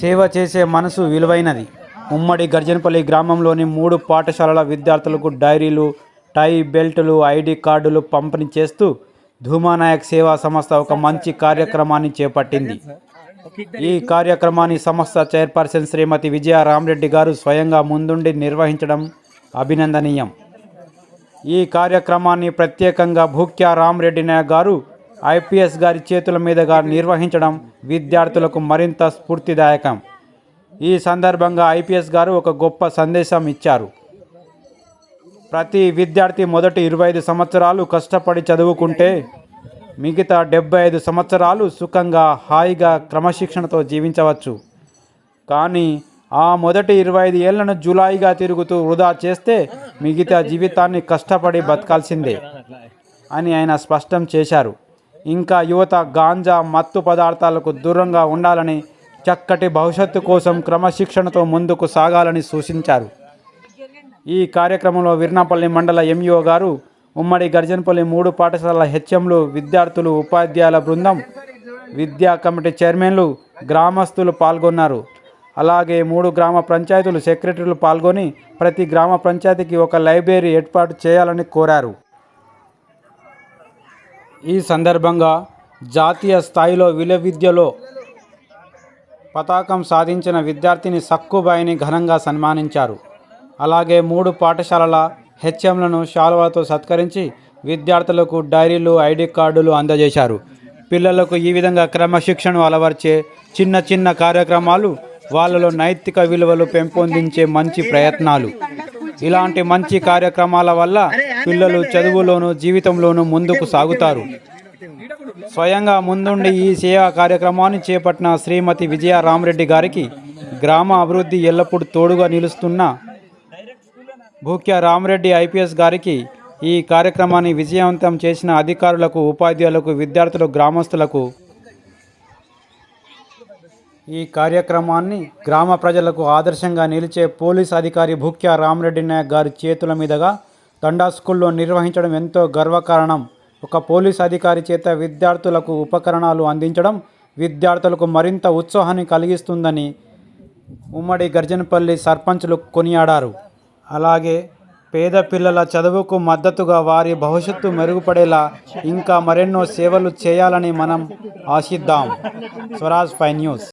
సేవ చేసే మనసు విలువైనది. ఉమ్మడి గర్జనపల్లి గ్రామంలోని మూడు పాఠశాలల విద్యార్థులకు డైరీలు టై బెల్టులు ఐడి కార్డులు పంపిణీ చేస్తూ ధూమానాయక్ సేవా సంస్థ ఒక మంచి కార్యక్రమాన్ని చేపట్టింది. ఈ కార్యక్రమాన్ని సంస్థ చైర్పర్సన్ శ్రీమతి విజయ రామరెడ్డి గారు స్వయంగా ముందుండి నిర్వహించడం అభినందనీయం. ఈ కార్యక్రమాన్ని ప్రత్యేకంగా భూక్యా రామరెడ్డి నాయక్ గారు ఐపీఎస్ గారి చేతుల మీదుగా నిర్వహించడం విద్యార్థులకు మరింత స్ఫూర్తిదాయకం. ఈ సందర్భంగా ఐపీఎస్ గారు ఒక గొప్ప సందేశం ఇచ్చారు. ప్రతి విద్యార్థి మొదటి ఇరవై ఐదు సంవత్సరాలు కష్టపడి చదువుకుంటే మిగతా డెబ్బై ఐదు సంవత్సరాలు సుఖంగా హాయిగా క్రమశిక్షణతో జీవించవచ్చు. కానీ ఆ మొదటి ఇరవై ఐదు ఏళ్ళను జులాయిగా తిరుగుతూ వృధా చేస్తే మిగతా జీవితాన్ని కష్టపడి బతకాల్సిందే అని ఆయన స్పష్టం చేశారు. ఇంకా యువత గాంజా మత్తు పదార్థాలకు దూరంగా ఉండాలని చక్కటి భవిష్యత్తు కోసం క్రమశిక్షణతో ముందుకు సాగాలని సూచించారు. ఈ కార్యక్రమంలో విర్నాపల్లి మండల ఎంఈఓ గారు ఉమ్మడి గర్జనపల్లి మూడు పాఠశాలల హెచ్ఎంలు విద్యార్థులు ఉపాధ్యాయుల బృందం విద్యా కమిటీ చైర్మన్లు గ్రామస్తులు పాల్గొన్నారు. అలాగే మూడు గ్రామ పంచాయతీలు సెక్రటరీలు పాల్గొని ప్రతి గ్రామ పంచాయతీకి ఒక లైబ్రరీ ఏర్పాటు చేయాలని కోరారు. ఈ సందర్భంగా జాతీయ స్థాయిలో విల విద్యలో పతాకం సాధించిన విద్యార్థిని సక్కుబాయిని ఘనంగా సన్మానించారు. అలాగే మూడు పాఠశాలల హెచ్ఎంలను శాలువాతో సత్కరించి విద్యార్థులకు డైరీలు ఐడి కార్డులు అందజేశారు. పిల్లలకు ఈ విధంగా క్రమశిక్షణను అలవర్చే చిన్న చిన్న కార్యక్రమాలు వాళ్ళలో నైతిక విలువలు పెంపొందించే మంచి ప్రయత్నాలు. ఇలాంటి మంచి కార్యక్రమాల వల్ల పిల్లలు చదువులోనూ జీవితంలోనూ ముందుకు సాగుతారు. స్వయంగా ముందుండి ఈ సేవా కార్యక్రమాన్ని చేపట్టిన శ్రీమతి విజయ రామరెడ్డి గారికి గ్రామ అభివృద్ధి ఎల్లప్పుడూ తోడుగా నిలుస్తున్న భూక్య రామరెడ్డి ఐపీఎస్ గారికి ఈ కార్యక్రమాన్ని విజయవంతం చేసిన అధికారులకు ఉపాధ్యాయులకు విద్యార్థులు గ్రామస్తులకు ఈ కార్యక్రమాన్ని గ్రామ ప్రజలకు ఆదర్శంగా నిలిచే పోలీస్ అధికారి భూక్య రామరెడ్డి నాయక్ గారి చేతుల మీదుగా తండా స్కూల్లో నిర్వహించడం ఎంతో గర్వకారణం. ఒక పోలీస్ అధికారి చేత విద్యార్థులకు ఉపకరణాలు అందించడం విద్యార్థులకు మరింత ఉత్సాహాన్ని కలిగిస్తుందని ఉమ్మడి గర్జనపల్లి సర్పంచులు కొనియాడారు. అలాగే పేద పిల్లల చదువుకు మద్దతుగా వారి భవిష్యత్తు మెరుగుపడేలా ఇంకా మరెన్నో సేవలు చేయాలని మనం ఆశిద్దాం. స్వరాజ్ ఫై న్యూస్.